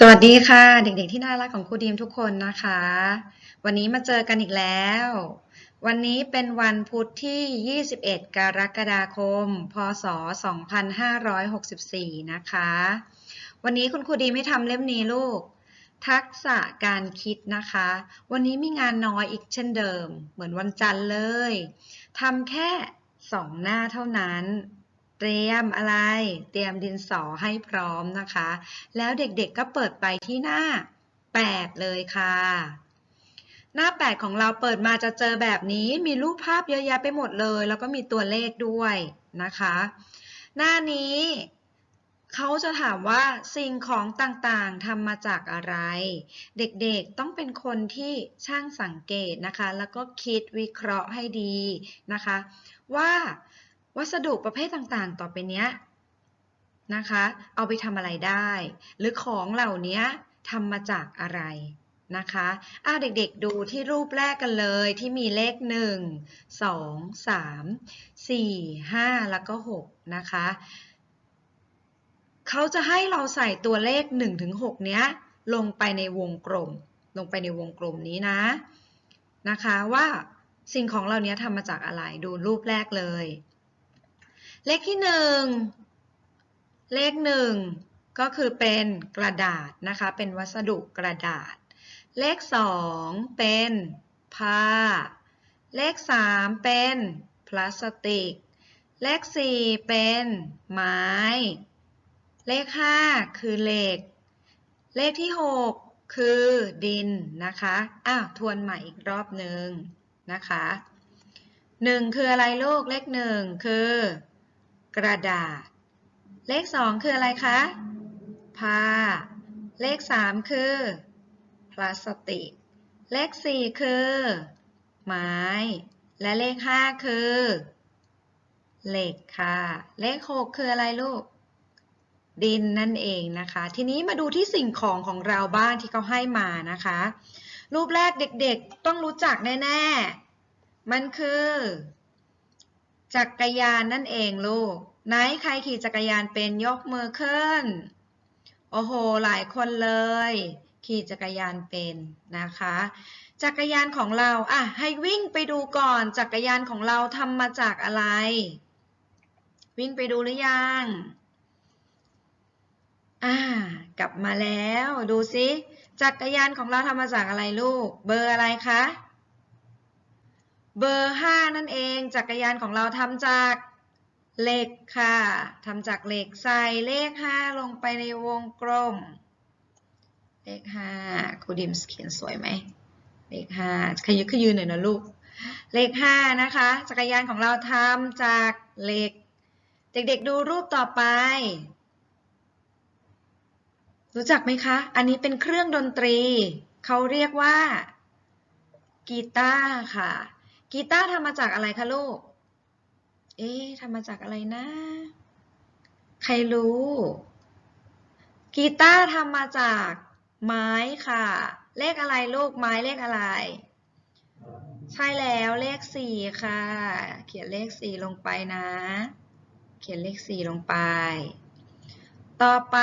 สวัสดีค่ะ เด็กๆที่น่ารักของครูดีมทุกคนนะคะ วันนี้มาเจอกันอีกแล้ว วันนี้เป็นวันพุธที่ 21 กรกฎาคม พศ 2564 นะคะ วันนี้คุณครูดีไม่ทำเล่มนี้ลูก ทักษะการคิดนะคะ วันนี้มีงานน้อยอีกเช่นเดิม เหมือนวันจันทร์เลยทำแค่ 2 หน้าเท่านั้น เตรียมอะไร เตรียมดินสอให้พร้อมนะคะ แล้วเด็กๆก็เปิดไปที่หน้า 8 เลยค่ะ หน้า 8 ของเราเปิดมาจะเจอแบบนี้มีรูปภาพเยอะแยะไปหมดเลย แล้วก็มีตัวเลขด้วยนะคะ หน้านี้เขาจะถามว่าสิ่งของต่างๆทำมาจากอะไร เด็กๆต้องเป็นคนที่ช่างสังเกตนะคะ แล้วก็คิดวิเคราะห์ให้ดีนะคะ ว่า วัสดุประเภทต่างๆ ต่อไปเนี้ยนะคะ เอาไปทำอะไรได้ หรือของเหล่านี้ทำมาจากอะไรนะคะอ้าวเด็กๆดูที่รูปแรกกันเลยที่มีเลข 1 2 3 4 5 แล้วก็ 6 นะคะ เขาจะให้เราใส่ตัวเลข 1 ถึง 6 เนี้ย ลงไปในวงกลม ลงไปในวงกลมนี้นะ นะคะว่าสิ่งของเหล่านี้ทำมาจากอะไร ดูรูปแรกเลย เลขที่หนึ่งเลขหนึ่งก็คือเป็นกระดาษนะคะ เป็นวัสดุกระดาษ เลขสองเป็นผ้า เลขสามเป็นพลาสติก เลขสี่เป็นไม้ เลขห้าคือเหล็ก เลขที่หกคือดินนะคะอ้าวทวนใหม่อีกรอบหนึ่งนะคะหนึ่งคืออะไรลูกเลขหนึ่งคือ กระดาษ เลขสองคืออะไรคะผ้า เลขสามคือ พลาสติก เลขสี่คือ ไม้ และเลขห้าคือ เหล็กค่ะ เลขหกคืออะไรลูก ดินนั่นเองนะคะ ทีนี้มาดูที่สิ่งของของเราบ้างที่เขาให้มานะคะ รูปแรกเด็กๆต้องรู้จักแน่ ๆ มันคือ จักรยานนั่นเองลูก ไหนใครขี่จักรยานเป็นยกมือขึ้น โอ้โห หลายคนเลย ขี่จักรยานเป็นนะคะ จักรยานของเราอะให้วิ่งไปดูก่อน จักรยานของเราทำมาจากอะไร วิ่งไปดูหรือยังอ่ากลับมาแล้ว ดูสิจักรยานของเราทำมาจากอะไรลูก เบอร์อะไรคะ เบอร์ห้านั่นเองจักรยานของเราทำจากเหล็กค่ะทำจากเหล็กใส่เลขห้าลงไปในวงกลม เลขห้าครูดิมเขียนสวยไหมเลขห้าขยืนขยืนหน่อยนะลูก เลขห้านะคะ จักรยานของเราทำจากเหล็ก เด็กๆดูรูปต่อไป รู้จักไหมคะ อันนี้เป็นเครื่องดนตรี เขาเรียกว่ากีตาร์ค่ะ กีตาร์ทำมาจากอะไรคะลูก เอ๊ะทำมาจากอะไรนะ ใครรู้ กีตาร์ทำมาจากไม้ค่ะ เลขอะไรลูกไม้เลขอะไร ใช่แล้วเลขสี่ค่ะ เขียนเลขสี่ลงไปนะ เขียนเลขสี่ลงไป ต่อไป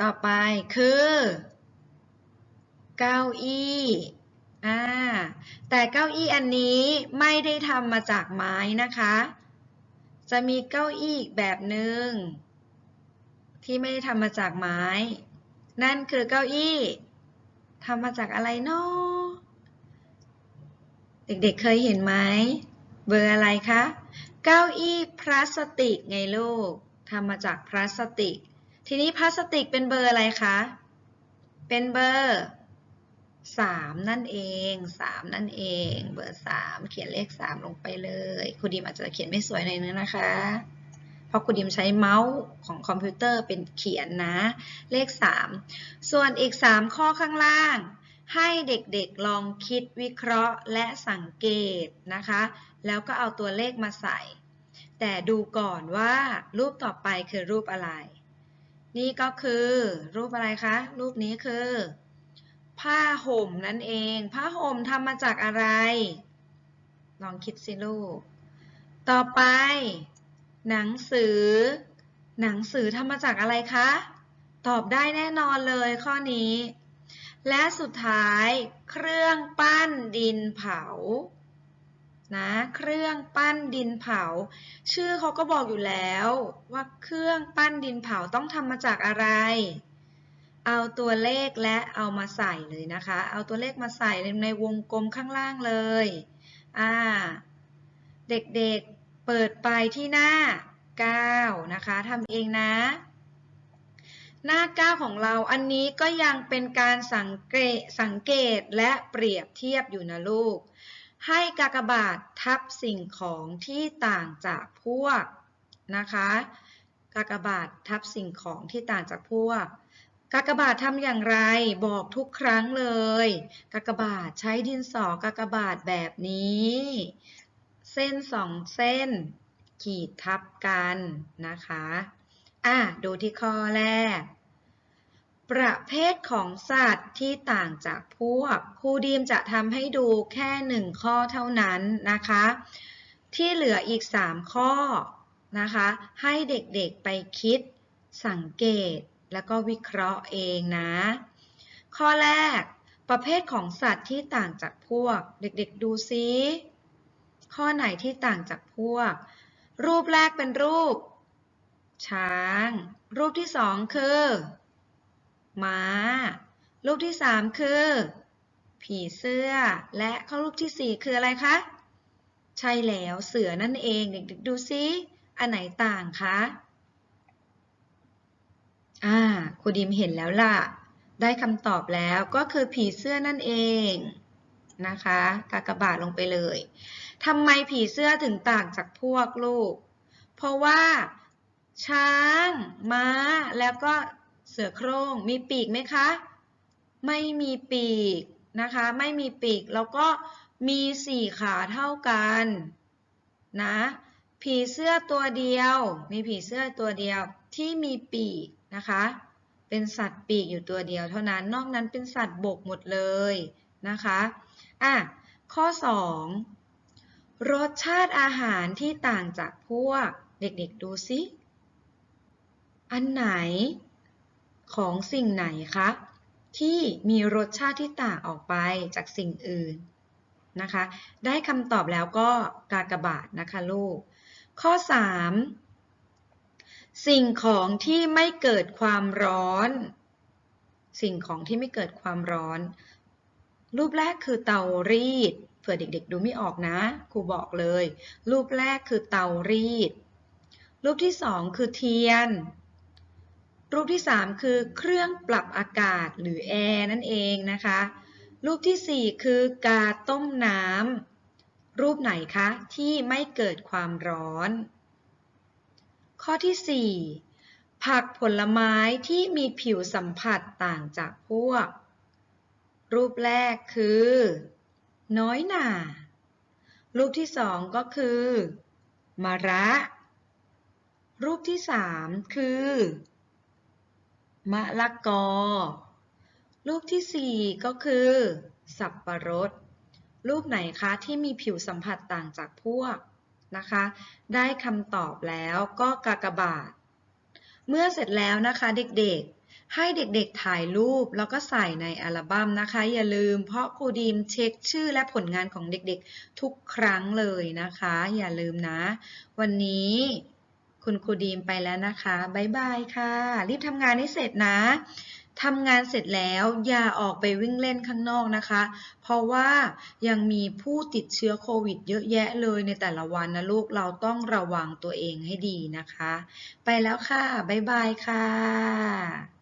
ต่อไปคือ เก้าอี้ อ่า แต่เก้าอี้อันนี้ไม่ได้ทำมาจากไม้นะคะ จะมีเก้าอี้อีกแบบหนึ่งที่ไม่ได้ทำมาจากไม้ นั่นคือเก้าอี้ทำมาจากอะไรเนาะเด็กๆเเคยเห็นไหมเบอร์อะไรคะ เก้าอี้พลาสติกไงลูกทำมาจากพลาสติก ทีนี้พลาสติกเป็นเบอร์อะไรคะ เป็นเบอร์ สามนั่นเองสามนั่นเอง เบอร์สามเขียนเลขสามลงไปเลยครูดิมอาจจะเขียนไม่สวยหน่อยนึงนะคะ เพราะครูดิมใช้เมาส์ของคอมพิวเตอร์เป็นเขียนนะ เลขสามส่วนอีกสามข้อข้างล่าง ให้เด็กๆลองคิดวิเคราะห์และสังเกตนะคะ แล้วก็เอาตัวเลขมาใส่ แต่ดูก่อนว่ารูปต่อไปคือรูปอะไร นี่ก็คือรูปอะไรคะ รูปนี้คือ ผ้าห่มนั่นเอง ผ้าห่มทำมาจากอะไร ลองคิดสิลูก ต่อไป หนังสือ หนังสือทำมาจากอะไรคะ ตอบได้แน่นอนเลยข้อนี้ และสุดท้าย เครื่องปั้นดินเผานะเครื่องปั้นดินเผา ชื่อเขาก็บอกอยู่แล้วว่าเครื่องปั้นดินเผาต้องทำมาจากอะไร เอาตัวเลขและเอามาใส่เลยนะคะ เอาตัวเลขมาใส่ในวงกลมข้างล่างเลย อ่า เด็กๆ เปิดไปที่หน้า 9 นะคะ ทำเองนะ หน้า 9 ของเรา อันนี้ก็ยังเป็นการสังเกตสังเกตและเปรียบเทียบอยู่นะลูก ให้กากบาททับสิ่งของที่ต่างจากพวกนะคะ กากบาททับสิ่งของที่ต่างจากพวก กากบาททำอย่างไรบอกทุกครั้งเลย กากบาทใช้ดินสอกากบาทแบบนี้ เส้นสองเส้น ขีดทับกันนะคะอะดูที่ข้อแรก ประเภทของสัตว์ที่ต่างจากพวกครูดีมจะทำให้ดูแค่หนึ่งข้อเท่านั้นนะคะ ที่เหลืออีก 3 ข้อนะคะ ให้เด็กๆไปคิดสังเกต แล้วก็วิเคราะห์เองนะ ข้อแรก ประเภทของสัตว์ที่ต่างจากพวก เด็กๆดูซิข้อไหนที่ต่างจากพวก รูปแรกเป็นรูป ช้าง รูปที่สองคือม้า รูปที่สามคือ ผีเสื้อ และข้อรูปที่สี่คืออะไรคะ ใช่แล้วเสือนั่นเอง เด็กๆดูซิ อันไหนต่างคะ อ่าครูดิมเห็นแล้วล่ะ ได้คำตอบแล้วก็คือผีเสื้อนั่นเองนะคะกากบาทลงไปเลยทำไมผีเสื้อถึงต่างจากพวกลูก เพราะว่า ช้าง ม้า แล้วก็เสือโคร่งมีปีกไหมคะ ไม่มีปีกนะคะ ไม่มีปีก แล้วก็มีสี่ขาเท่ากันนะ ผีเสื้อตัวเดียว มีผีเสื้อตัวเดียวที่มีปีก นะคะ เป็นสัตว์ปีกอยู่ตัวเดียวเท่านั้น นอกนั้นเป็นสัตว์บกหมดเลยนะคะอะข้อ 2 รสชาติอาหารที่ต่างจากพวก เด็กๆดูซิอันไหนของสิ่งไหนคะที่มีรสชาติที่ต่างออกไปจากสิ่งอื่นนะคะ ได้คำตอบแล้วก็กากบาทนะคะลูก ข้อ 3 สิ่งของที่ไม่เกิดความร้อน สิ่งของที่ไม่เกิดความร้อน รูปแรกคือเตารีด เผื่อเด็กๆดูไม่ออกนะ ครูบอกเลย รูปแรกคือเตารีด รูปที่สองคือเทียน รูปที่3คือเครื่องปรับอากาศหรือแอร์นั่นเองนะคะ รูปที่4คือกาต้มน้ำรูปไหนคะที่ไม่เกิดความร้อน ข้อที่ 4 ผักผลไม้ที่มีผิวสัมผัสต่างจากพวก รูปแรกคือ น้อยหน่า รูปที่สองก็คือมะระ รูปที่สามคือ มะละกอ รูปที่สี่ก็คือ สับปะรด รูปไหนคะที่มีผิวสัมผัสต่างจากพวก นะคะ ได้คำตอบแล้วก็กากบาท เมื่อเสร็จแล้วนะคะเด็กๆ ให้เด็กๆถ่ายรูปแล้วก็ใส่ในอัลบั้มนะคะ อย่าลืมเพราะครูดีมเช็คชื่อและผลงานของเด็กๆ ทุกครั้งเลยนะคะ อย่าลืมนะ วันนี้คุณครูดีมไปแล้วนะคะ บ๊ายบายค่ะ รีบทำงานให้เสร็จนะ ทำงานเสร็จแล้วอย่าออกไปวิ่งเล่นข้างนอกนะคะ เพราะว่ายังมีผู้ติดเชื้อโควิดเยอะแยะเลยในแต่ละวันนะลูกเราต้องระวังตัวเองให้ดีนะคะ ไปแล้วค่ะ บ๊ายบายค่ะ